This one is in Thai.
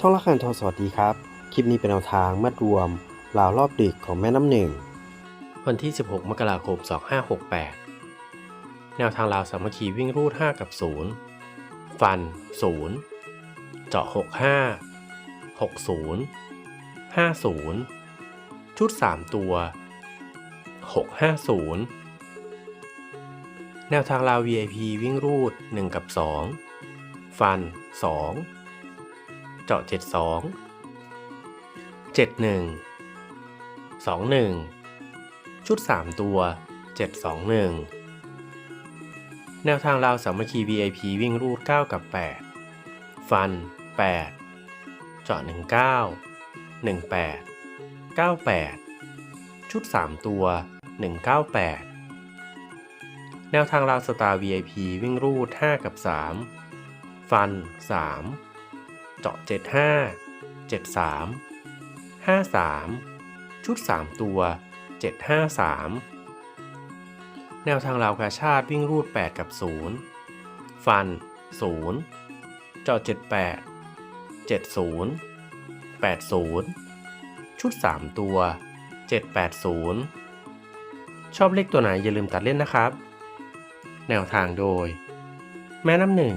ช่องละคันทอสวัสดีครับ คลิปนี้เป็นแนวทางมัดรวมราวรอบดึกของแม่น้ำหนึ่ง วันที่ 16 มกราคม 2568 แนวทางราวสามัคคีวิ่งรูด 5 กับ 0 ฟัน 0 เจาะ 65 60 50 ชุด 3 ตัว 650 แนวทางราว VIP วิ่งรูด 1 กับ 2 ฟัน 2 เจาะ 72 71 21 ชุด 3 ตัว 721 แนวทางราวสามัคคี VIP วิ่งรูด 9 กับ 8 ฟัน 8 เจาะ 19 18 98 ชุด 3 ตัว 198แนวทางราวสตาร์ VIP วิ่งรูด 5 กับ 3 ฟัน3เจาะ 75 73 53 ชุด 3 ตัว 753 แนวทางราวกาชาติวิ่งรูด 8 กับ 0 ฟัน 0 เจาะ 78 70 80 ชุด 3 ตัว 780 ชอบเลขตัวไหนอย่าลืมตัดเล่นนะครับ แนวทางโดย แม่น้ำหนึ่ง